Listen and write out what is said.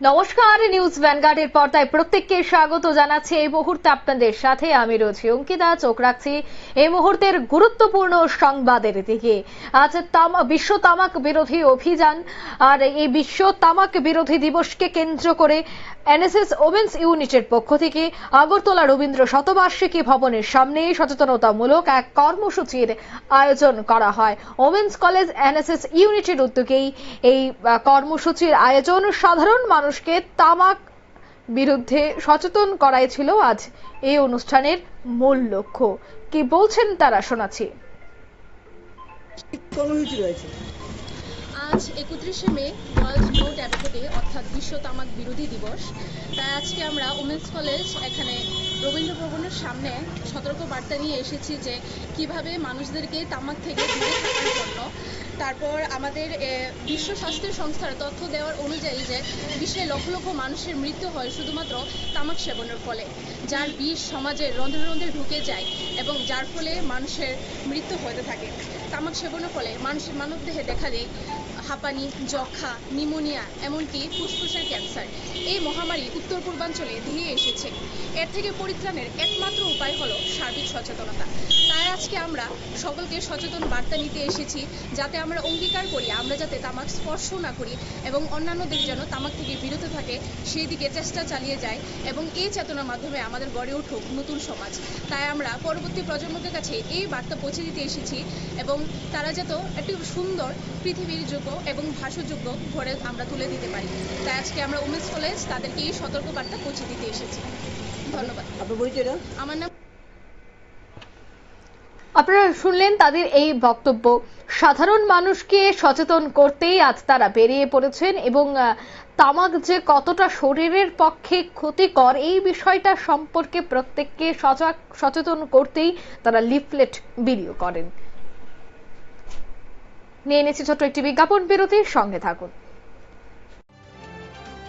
নমস্কার, নিউজ ভ্যানগার্ডের পর্দায় প্রত্যেককে স্বাগত জানাচ্ছি। এই মুহূর্তে আপনাদের সাথে আমি রয়েছি অঙ্কিতা। চোখ রাখছি এই মুহূর্তের গুরুত্বপূর্ণ সংবাদের দিকে। আজ বিশ্ব তামাক বিরোধী অভিযান আর এই বিশ্ব তামাক বিরোধী দিবসকে কেন্দ্র করে এনএসএস ওমেন্স ইউনিটের পক্ষ থেকে আগরতলা রবীন্দ্র শতবার্ষিকী ভবনের সামনে সচেতনতামূলক এক কর্মসূচির আয়োজন করা হয়। ওমেন্স কলেজ এনএসএস ইউনিটের উদ্যোগেই এই কর্মসূচির আয়োজন সাধারণ মানুষকে তামাক বিরুদ্ধে সচেতন করাই ছিল আজ এই অনুষ্ঠানের মূল লক্ষ্য। কি বলছেন তারা শোনাচ্ছি। কর্মসূচি রয়েছে। আজ একত্রিশে May world no tobacco day অর্থাৎ বিশ্ব তামাক বিরোধী দিবস। তাই আজকে আমরা উমেন্স কলেজ এখানে রবীন্দ্র ভবনের সামনে সতর্ক বার্তা নিয়ে এসেছি যে কীভাবে মানুষদেরকে তামাক থেকে দূরে থাকার তারপর আমাদের বিশ্ব স্বাস্থ্য সংস্থার তথ্য দেওয়ার অনুযায়ী যে বিশ্বে লক্ষ লক্ষ মানুষের মৃত্যু হয় শুধুমাত্র তামাক সেবনের ফলে, যার বিষ সমাজের রন্ধ্রে রন্ধ্রে ঢুকে যায় এবং যার ফলে মানুষের মৃত্যু হতে থাকে। তামাক সেবনের ফলে মানুষের মানবদেহে দেখা দেয় হাঁপানি যক্ষা নিউমোনিয়া এমনকি ফুসফুসের ক্যান্সার। এই মহামারী উত্তর পূর্বাঞ্চলে ধেয়ে এসেছে। এর থেকে পরিত্রাণের একমাত্র উপায় হলো সচেতনতা। তাই আজকে আমরা সকলকে সচেতন বার্তা নিতে এসেছি যাতে আমরা অঙ্গীকার করি আমরা যাতে তামাক স্পর্শ না করি এবং অন্যান্যদের যেন তামাক থেকে বিরত থাকে সেই দিকে চেষ্টা চালিয়ে যায় এবং এই চেতনার মাধ্যমে আমাদের গড়ে উঠুক নতুন সমাজ। তাই আমরা পরবর্তী প্রজন্মের কাছে এই বার্তা পৌঁছে দিতে এসেছি এবং তারা যাতে একটি সুন্দর পৃথিবীর যোগ্য এবং ভাষাযোগ্য ঘরে আমরা তুলে দিতে পারি। তাই আজকে আমরা উমেন্স কলেজ তাদেরকে এই সতর্ক বার্তা পৌঁছে দিতে এসেছি। ধন্যবাদ। আমার নাম আপনারা শুনলেন তাদের এই বক্তব্য। সাধারণ মানুষকে সচেতন করতেই আজ তারা বেরিয়ে পড়েছেন এবং তামাক যে কতটা শরীরের পক্ষে ক্ষতিকর এই বিষয়টা সম্পর্কে প্রত্যেককে সজাগ, সচেতন করতেই তারা লিফলেট বিলিও করেন। নিয়ে নিচ্ছি ছোট্ট একটি বিজ্ঞাপন বিরতির সঙ্গে থাকুন।